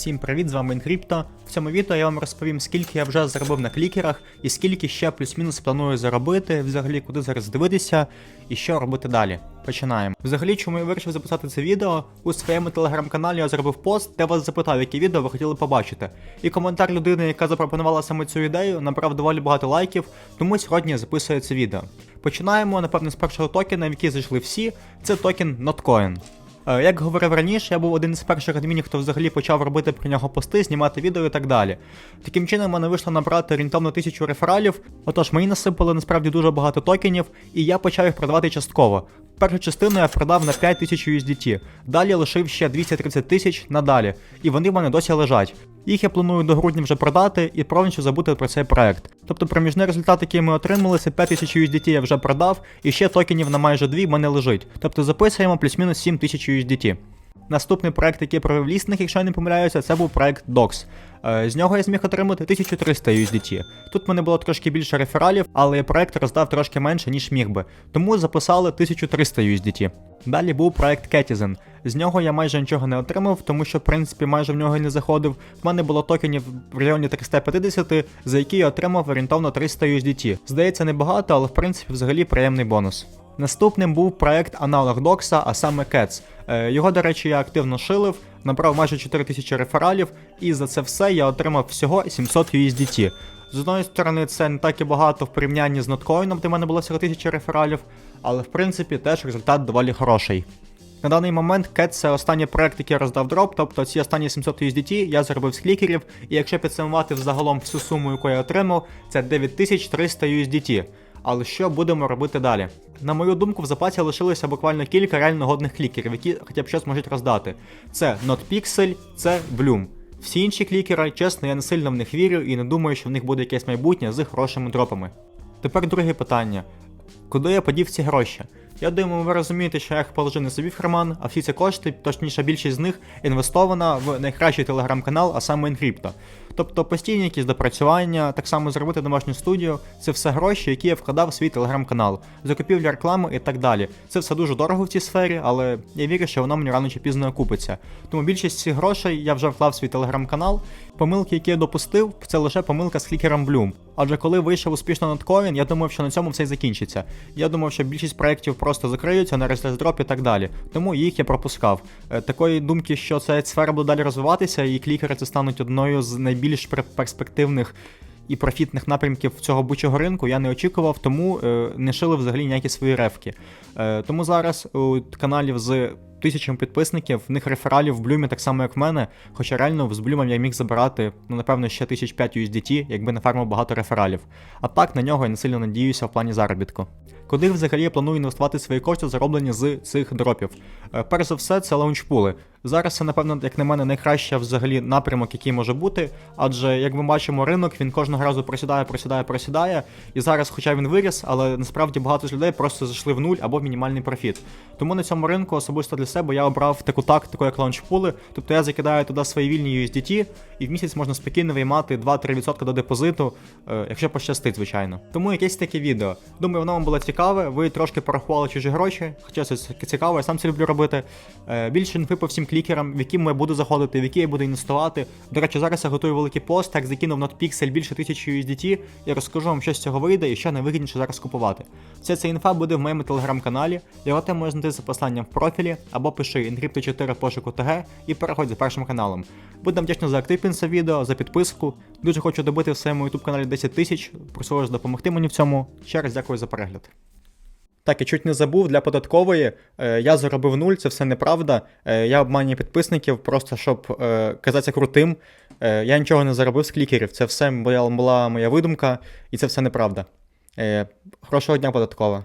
Всім привіт, з вами Інкрипто. В цьому відео я вам розповім, скільки я вже заробив на клікерах і скільки ще плюс-мінус планую заробити, взагалі куди зараз дивитися і що робити далі. Починаємо. Взагалі, чому я вирішив записати це відео? У своєму телеграм-каналі я зробив пост, де вас запитав, які відео ви хотіли побачити. І коментар людини, яка запропонувала саме цю ідею, набрав доволі багато лайків, тому сьогодні я записую це відео. Починаємо, напевно, з першого токена, в який зайшли всі. Це токен Notcoin. Е, Як говорив раніше, я був один з перших адмінів, хто взагалі почав робити про нього пости, знімати відео і так далі. Таким чином, мене вийшло набрати орієнтовно тисячу рефералів. Отож, мені насипали насправді дуже багато токенів, і я почав їх продавати частково. Першу частину я продав на 5000 USDT, далі лишив ще 230 тисяч надалі, і вони в мене досі лежать. Їх я планую до грудня вже продати і повністю забути про цей проект. Тобто проміжний результат, який ми отримали, це 5000 USDT я вже продав, і ще токенів на майже 2 в мене лежить. Тобто записуємо плюс-мінус 7000 USDT. Наступний проект, який я провів лісних, якщо я не помиляюся, це був проект Docs. Е, З нього я зміг отримати 1300 USDT. Тут в мене було трошки більше рефералів, але проект роздав трошки менше, ніж міг би. Тому записали 1300 USDT. Далі був проект Ketizen. З нього я майже нічого не отримав, тому що в принципі майже в нього і не заходив. В мене було токенів в районі 350, за які я отримав орієнтовно 300 USDT. Здається, небагато, але в принципі взагалі приємний бонус. Наступним був проект аналог Докса, а саме Cats. Е, Його, до речі, я активно шилив, набрав майже 4000 рефералів, і за це все я отримав всього 700 USDT. З одної сторони, це не так і багато в порівнянні з ноткоїном, де в мене було всього 1000 рефералів, але в принципі теж результат доволі хороший. На даний момент Cat це останній проект, який я роздав дроп, тобто ці останні 700 USDT я заробив з клікерів, і якщо підсумувати взагалом всю суму, яку я отримав, це 9300 USDT. Але що будемо робити далі? На мою думку, в запасі лишилося буквально кілька реально годних клікерів, які хоча б щось можуть роздати. Це NotPixel, це Bloom. Всі інші клікери, чесно, я не сильно в них вірю і не думаю, що в них буде якесь майбутнє з хорошими дропами. Тепер друге питання: куди я подів ці гроші? Я думаю, ви розумієте, що я їх положив не собі в карман, а всі ці кошти, точніше більшість з них, інвестована в найкращий телеграм-канал, а саме Encrypto. Тобто постійні якісь допрацювання, так само зробити домашню студію, це все гроші, які я вкладав в свій телеграм-канал, закупівля реклами і так далі. Це все дуже дорого в цій сфері, але я вірю, що воно мені рано чи пізно окупиться. Тому більшість цих грошей я вже вклав в свій телеграм-канал. Помилки, які я допустив, це лише помилка з клікером Bloom. Адже коли вийшов успішно надкоін, я думав, що на цьому все й закінчиться. Я думав, що більшість проєктів просто закриються на дроп і так далі. Тому їх я пропускав. Е, Такої думки, що ця сфера буде далі розвиватися, і клікери це стануть одною з найбільш перспективних і профітних напрямків цього бучого ринку, я не очікував, тому е, не шили взагалі ніякі свої ревки. Е, тому зараз у каналів з тисячами підписників, в них рефералів в блюмі так само, як в мене. Хоча реально з блюмом я міг забирати, ну напевно, ще 1005 USDT, якби не фармив багато рефералів. А так на нього я не сильно надіюся в плані заробітку. Куди взагалі я планую інвестувати свої кошти, зароблені з цих дропів? Е, Перш за все, це лаунчпули. Зараз це, напевно, як на мене, найкращий взагалі напрямок, який може бути. Адже, як ми бачимо, ринок він кожного разу просідає, просідає, просідає. І зараз, хоча він виріс, але насправді багато з людей просто зайшли в нуль або в мінімальний профіт. Тому на цьому ринку особисто для себе я обрав таку тактику, як лаунчпули. Тобто я закидаю туди свої вільні USDT, і в місяць можна спокійно виймати 2-3% до депозиту, е, якщо пощастить, звичайно. Тому якесь таке відео. Думаю, воно вам було цікаве. Ви трошки порахували чужі гроші, хоча це цікаво, я сам це люблю робити. Е, Більше інфи по всім клікерам, в які я буду заходити, в які я буду інвестувати. До речі, зараз я готую великий пост, так закинув NotPixel більше 1000 USDT і розкажу вам, що з цього вийде і що найвигідніше зараз купувати. Вся ця інфа буде в моєму телеграм-каналі. Його ти можеш знайти за посиланням в профілі або пиши Encrypto 4 пошуку ТГ і переходь за першим каналом. Будем вдячні за актив під це відео, за підписку. Дуже хочу добити в своєму YouTube каналі 10 тисяч. Прошу допомогти мені в цьому. Ще раз дякую за перегляд. Так, я чуть не забув для податкової. Е, я заробив нуль, це все неправда. Е, я обманюю підписників, просто щоб е, казатися крутим. Я нічого не заробив з клікерів. Це все була, моя видумка, і це все неправда. Хорошого дня податкова.